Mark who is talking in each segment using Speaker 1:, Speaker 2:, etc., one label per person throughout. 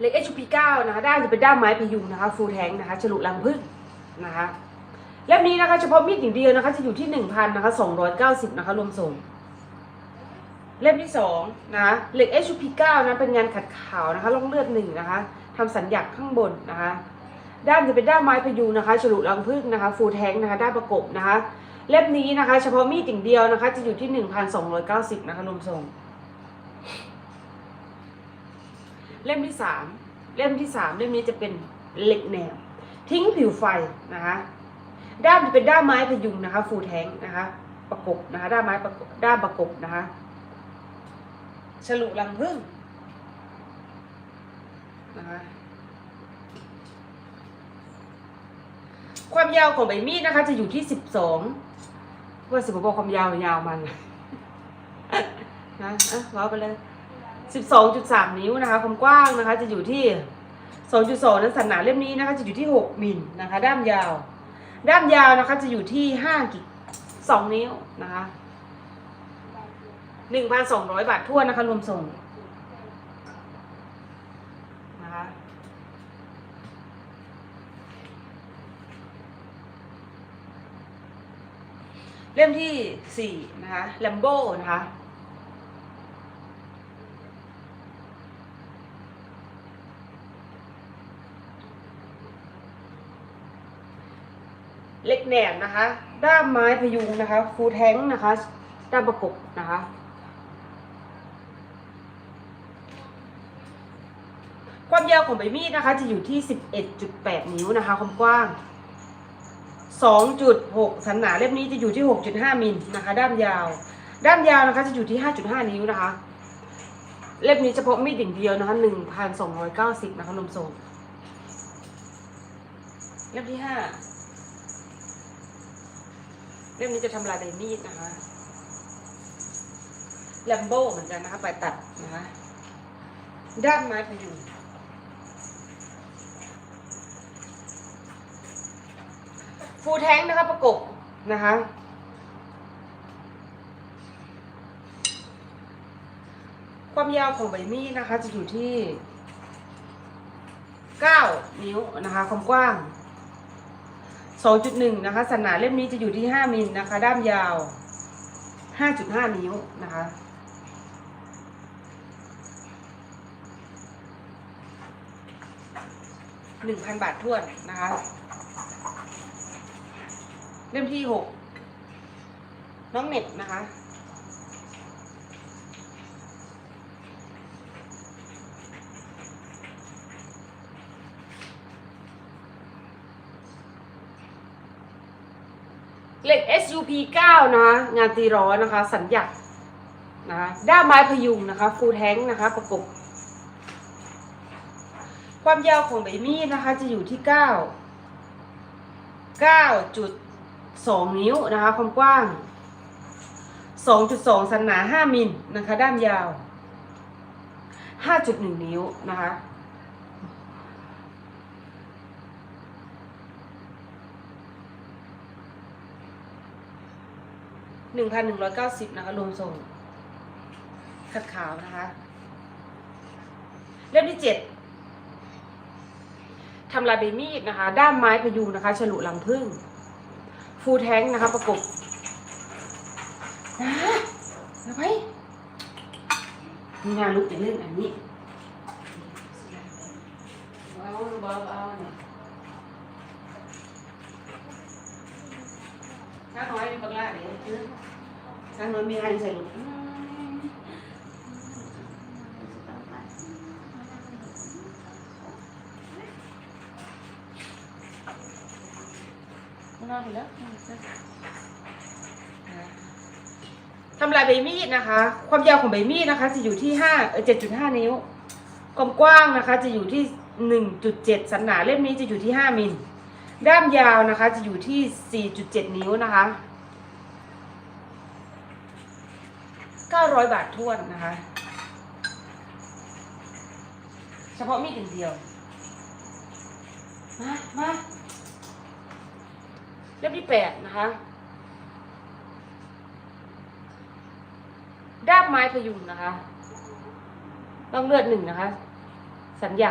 Speaker 1: เล็ก HP9 นะคะด้านจะเป็นด้ามไม้พยุงนะคะฟูลแทงนะคะฉลุรังผึ้งนะคะเล่มนี้นะคะเฉพาะมีดอย่างเดียวนะคะจะอยู่ที่หนึ่งพันนะคะสองร้อยเก้าสิบนะคะรวมส่ง เล่มที่สองนะคะเหล็ก HP9 นะเป็นงานขัดขาวนะคะล่องเลือดหนึ่งนะคะทำสัญญักข้างบนนะคะด้านจะเป็นด้ามไม้พยุงนะคะฉลุรังผึ้งนะคะฟูลแทงนะคะด้านประกบนะคะเล่มนี้นะคะ เฉพาะมีดอย่างเดียวนะคะ จะอยู่ที่หนึ่งพันสองร้อยเก้าสิบนะคะรวมส่ง เล่มที่สามเล่มที่สามเล่มนี้จะเป็นเหล็กแนมทิ้งผิวไฟนะคะด้ามจะเป็นด้ามไม้พยุงนะคะฟูแทงนะคะประกบนะคะด้ามไม้ประกบด้ามประกบนะคะฉลุรังผึ้งนะคะความยาวของใบมีดนะคะ จะอยู่ที่สิบสองว่าสิบบอกความยาวยาวมันนะอะว้าไปเลย สิบสองจุดสามนิ้วนะคะ ความกว้างนะคะจะอยู่ที่สองจุดสองนั้นสันหนาเล่มนี้นะคะจะอยู่ที่หกมิลนะคะ ด้ามยาว ด้ามยาวนะคะจะอยู่ที่ห้ากิกสองนิ้วนะคะหนึ่งพันสองร้อยบาททั่วนนะคะ รวมส่งนะคะเล่มที่สี่นะคะแลมโบนะคะ เล็กแหนมนะคะ ด้ามไม้พยุงนะคะ ฟูแทงนะคะ ด้ามประกบนะคะ ความยาวของใบมีดนะคะ จะอยู่ที่ 11.8 นิ้วนะคะ ความกว้าง 2.6 สันหนาเล่มนี้จะอยู่ที่ 6.5 มิลนะคะ ด้ามยาว ด้ามยาวนะคะจะอยู่ที่ 5.5 นิ้วนะคะ เล่มนี้เฉพาะมีดอย่างเดียวนะคะ1,290 นะคะนมส่งเล่มที่ห้า เล่มนี้จะทำลายใบมีดนะคะแลมโบ้เหมือนกันนะคะไปตัดนะคะด้ามไม้พยุงฟูแทงค์นะคะประกบนะคะความยาวของใบมีดนะคะ จะอยู่ที่ 9 นิ้วนะคะ ความกว้าง 2.1 นะคะสันหนาเล่มนี้จะอยู่ที่ 5มิลนะคะ ด้ามยาว 5.5 นิ้วนะคะ หนึ่งพันบาทท้วนนะคะ เล่มที่หกน้องเน็ตนะคะ เหล็ก SUP 9 นะคะ งานตีร้อนนะคะ สัญญานะคะด้ามไม้พยุงนะคะ ฟูลแท้งนะคะ ประกบ ความยาวของใบมีดนะคะ จะอยู่ที่ 9 9.2 นิ้วนะคะ ความกว้าง 2.2 สันหนา 5 มิลนะคะ ด้ามยาว 5.1 นิ้วนะคะ หนึ่งพันหนึ่งร้อยเก้าสิบนะคะรวมส่งขัดขาวนะคะเล่มที่เจ็ดทำลายใบมีดนะคะ ด้ามไม้พยุนะคะ ฉลุรังพึ่ง ฟูลแท้งนะคะ ประกบนะเอาไปมีงานลุกจะเล่นอันนี้เอาเบาเอาเนี่ย ถ้าน้อยมีบังลาเดี๋ยวซื้อถ้าน้อยมีงานใส่ลุกนี่ทำลายใบมีดนะคะ ความยาวของใบมีดนะคะ จะอยู่ที่ห้าเจ็ดจุดห้านิ้ว ความกว้างนะคะ จะอยู่ที่หนึ่งจุดเจ็ดสันหนาเล่มนี้จะอยู่ที่ห้ามิล ด้ามยาวนะคะจะอยู่ที่สี่จุดเจ็ดนิ้วนะคะเก้าร้อยบาทท้วนนะคะ เฉพาะมีดอย่างเดียว มา มาเล่มที่แปดนะคะ ด้ามไม้พยุงนะคะ ต้องเลือดหนึ่งนะคะ สัญญา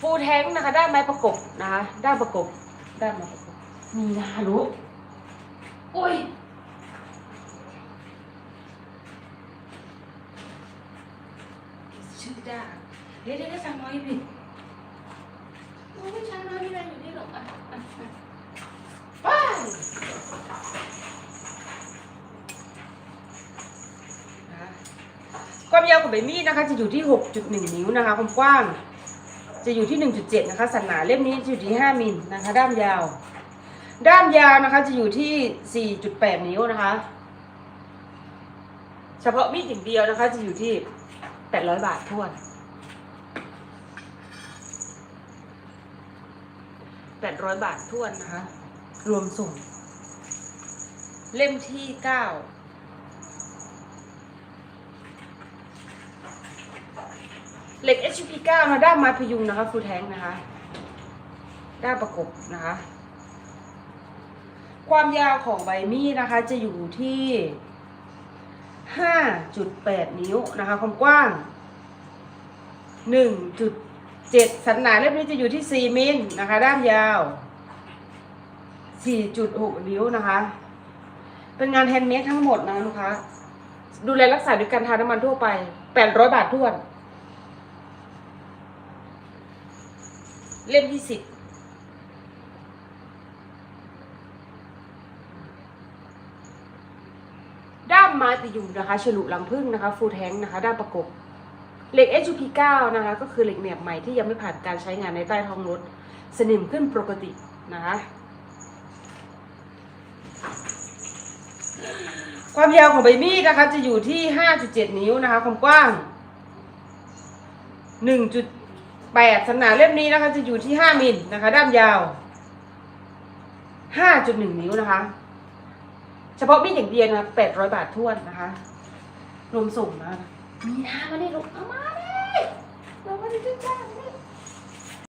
Speaker 1: ฟูแท้งนะคะด้านไม้ประกบนะคะด้านประกบด้านไม้ประกบมีนะคะรู้โอ้ยชื่อด้าเดี๋ยวเดี๋ยวสั่งน้อยผิดโอ้ยช้างน้อยไม่ได้อยู่นี่หรอกอะอะอะไปนะความยาวของใบมีดนะคะ จะอยู่ที่ 6.1 นิ้วนะคะ ความกว้าง จะอยู่ที่ 1.7 นะคะ สันหนาเล่มนี้อยู่ที่ 5 มิลนะคะ ด้ามยาว ด้ามยาวนะคะจะอยู่ที่ 4.8 นิ้วนะคะ เฉพาะมีดอย่างเดียวนะคะ จะอยู่ที่ 800 บาททวน800บาททวนนะคะ รวมส่ง เล่มที่9 เหล็ก HP 9 นะด้ามไม้พยุงนะคะฟูแทงนะคะ ด้ามประกบนะคะ ความยาวของใบมีดนะคะ จะอยู่ที่ 5.8 นิ้วนะคะ ความกว้าง 1.7 สันหนาเล่มนี้จะอยู่ที่ 4 มิลนะคะ ด้ามยาว 4.6 นิ้วนะคะ เป็นงานแฮนด์เมดทั้งหมดนะลูกค้าดูแลรักษาด้วยการทาน้ำมันทั่วไป 800 บาทท้วน เล่มที่10ด้ามไม้ประยุงนะคะ ฉลุลังพึ่งนะคะ ฟูแทงนะคะ ด้ามประกบ เหล็ก HP9 นะคะ ก็คือเหล็กแหนบใหม่ที่ยังไม่ผ่านการใช้งานในใต้ท้องรถ สนิมขึ้นปกตินะคะความยาวของใบมีดนะคะจะอยู่ที่ 5.7 นิ้วนะคะ ความกว้าง แปดสนหนาเล่มนี้นะคะจะอยู่ที่ห้ามิลนะคะ ด้ามยาวห้าจุดหนึ่งนิ้วนะคะ เฉพาะมีดอย่างเดียวนะแปดร้อยบาทท้วนนะคะ รวมส่งนะมีนามาดิลูกเอามาดิเรามาดิจ้าจ้า